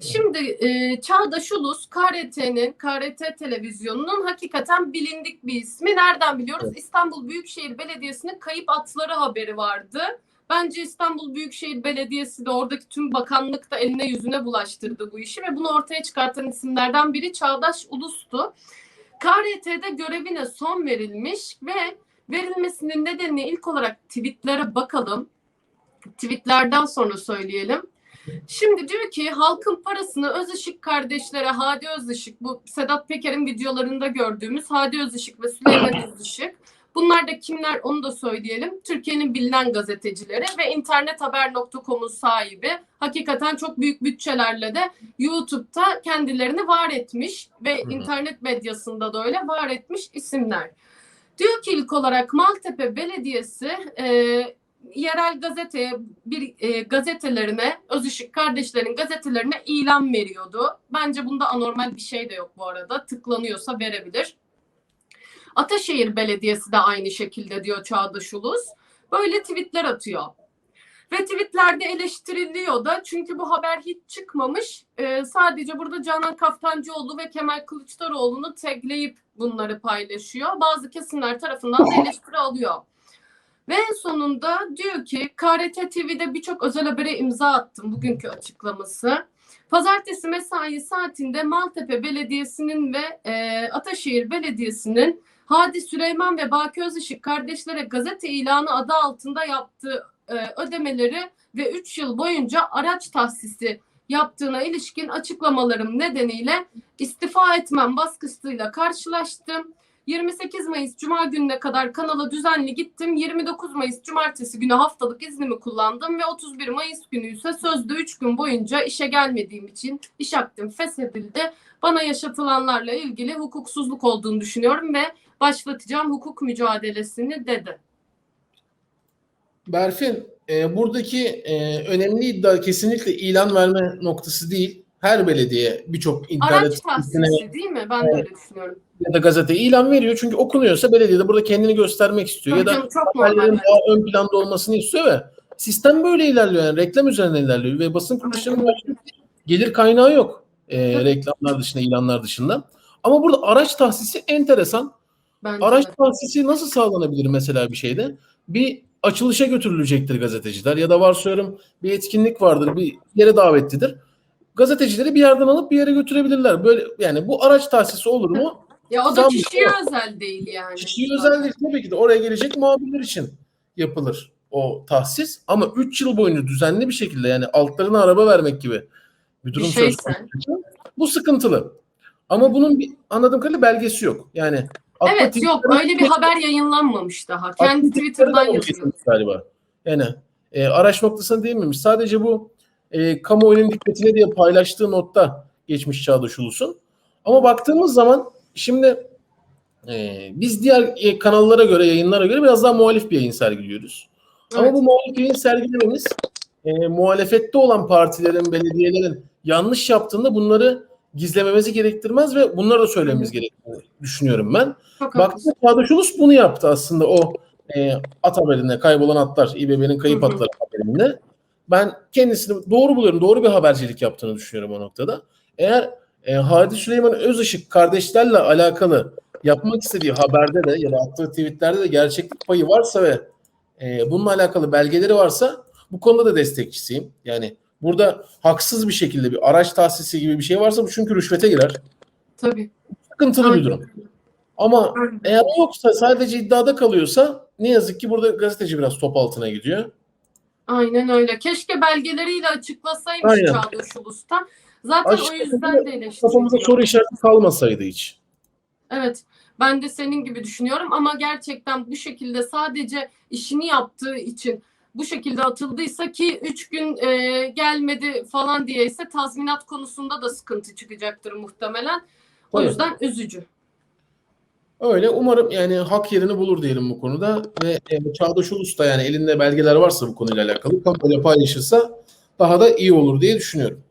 Şimdi e, Çağdaş Ulus KRT'nin, KRT televizyonunun hakikaten bilindik bir ismi. Nereden biliyoruz? İstanbul Büyükşehir Belediyesi'nin kayıp atları haberi vardı. Bence İstanbul Büyükşehir Belediyesi de oradaki tüm bakanlık da eline yüzüne bulaştırdı bu işi ve bunu ortaya çıkartan isimlerden biri Çağdaş Ulus'tu. KRT'de görevine son verilmiş ve verilmesinin nedeni ilk olarak tweetlere bakalım. Tweetlerden sonra söyleyelim. Şimdi diyor ki halkın parasını Özışık kardeşlere Hadi Özışık bu Sedat Peker'in videolarında gördüğümüz Hadi Özışık ve Süleyman Özışık. Bunlar da kimler onu da söyleyelim. Türkiye'nin bilinen gazetecileri ve internethaber.com'un sahibi. Hakikaten çok büyük bütçelerle de YouTube'da kendilerini var etmiş ve Hı hı. internet medyasında da öyle var etmiş isimler. Diyor ki ilk olarak Maltepe Belediyesi e, yerel gazeteye bir e, gazetelerine Özışık kardeşlerin gazetelerine ilan veriyordu. Bence bunda anormal bir şey de yok bu arada. Tıklanıyorsa verebilir. Ataşehir Belediyesi de aynı şekilde diyor Çağdaş Ulus. Böyle tweetler atıyor. Ve tweetlerde eleştiriliyor da çünkü bu haber hiç çıkmamış. Ee, sadece burada Canan Kaftancıoğlu ve Kemal Kılıçdaroğlu'nu tagleyip bunları paylaşıyor. Bazı kesimler tarafından da eleştiri alıyor. Ve en sonunda diyor ki KRT TV'de birçok özel habere imza attım bugünkü açıklaması. Pazartesi mesai saatinde Maltepe Belediyesi'nin ve e, Ataşehir Belediyesi'nin Hadi Süleyman ve Baki Özışık kardeşlere gazete ilanı adı altında yaptığı e, ödemeleri ve 3 yıl boyunca araç tahsisi yaptığına ilişkin açıklamalarım nedeniyle istifa etmem baskısıyla karşılaştım. 28 Mayıs Cuma gününe kadar kanala düzenli gittim. 29 Mayıs Cumartesi günü haftalık iznimi kullandım ve 31 Mayıs günü ise sözde 3 gün boyunca işe gelmediğim için iş akdim feshedildi. Bana yaşatılanlarla ilgili hukuksuzluk olduğunu düşünüyorum ve başlatacağım hukuk mücadelesini dedi. Berfin, e, buradaki e, önemli iddia kesinlikle ilan verme noktası değil. Her belediye birçok Araç internet sitesine tahsisi değil mi? Ben de öyle düşünüyorum. ya da gazete ilan veriyor. Çünkü okunuyorsa belediye de burada kendini göstermek istiyor. Tabii ya da çok daha ön planda olmasını istiyor ve sistem böyle ilerliyor. Yani reklam üzerinden ilerliyor ve basın kuruluşlarının gelir kaynağı yok. E, reklamlar dışında, ilanlar dışında. Ama burada araç tahsisi enteresan. Bence Araç de. tahsisi nasıl sağlanabilir mesela bir şeyde? Bir açılışa götürülecektir gazeteciler ya da varsayıyorum bir etkinlik vardır, bir yere davetlidir. Gazetecileri bir yerden alıp bir yere götürebilirler. Böyle yani bu araç tahsisi olur mu? Ya o da Zam- kişiye özel değil yani. Kişiye özel değil tabii ki de oraya gelecek muhabirler için yapılır o tahsis. Ama 3 yıl boyunca düzenli bir şekilde yani altlarına araba vermek gibi bir durum Bir söz konusu. Bu sıkıntılı. Ama bunun bir anladığım kadarıyla belgesi yok. Yani Evet yok öyle bir haber yayınlanmamış daha. Kendi Twitter'dan Twitter'da yazıyor. galiba. Yani e, araç noktasına değinmemiş. Sadece bu e, kamuoyunun dikkatine diye paylaştığı notta geçmiş Çağdaş Ulus'un. Ama baktığımız zaman şimdi e, biz diğer e, kanallara göre, yayınlara göre biraz daha muhalif bir yayın sergiliyoruz. Ama Evet. bu muhalif yayın sergilememiz e, muhalefette olan partilerin, belediyelerin yanlış yaptığında bunları gizlememizi gerektirmez ve bunları da söylememiz gerektiğini düşünüyorum ben. Baktığında Çağdaş Ulus bunu yaptı aslında o e, at haberinde kaybolan atlar, İBB'nin kayıp atları haberinde. Ben kendisini doğru buluyorum. Doğru bir habercilik yaptığını düşünüyorum o noktada. Eğer e, Hadi Süleyman Özışık kardeşlerle alakalı yapmak istediği haberde de ya da attığı tweetlerde de gerçeklik payı varsa ve e, bununla alakalı belgeleri varsa bu konuda da destekçisiyim. Yani burada haksız bir şekilde bir araç tahsisi gibi bir şey varsa bu çünkü rüşvete girer. Tabii. Sıkıntılı bir Aynen. durum. Ama Aynen. eğer yoksa sadece iddiada kalıyorsa ne yazık ki burada gazeteci biraz top altına gidiyor. Aynen öyle. Keşke belgeleriyle açıklasaymış Aynen. Çağdaş Ulus'ta. Zaten Açık- o yüzden de Kafamızda eleştiriliyor. soru işareti kalmasaydı hiç. Evet. Ben de senin gibi düşünüyorum ama gerçekten bu şekilde sadece işini yaptığı için bu şekilde atıldıysa ki 3 gün e, gelmedi falan diye ise tazminat konusunda da sıkıntı çıkacaktır muhtemelen. O Tabii. yüzden üzücü. Öyle umarım yani hak yerini bulur diyelim bu konuda ve e, Çağdaş Ulus da yani elinde belgeler varsa bu konuyla alakalı kamuoyuyla paylaşırsa daha da iyi olur diye düşünüyorum.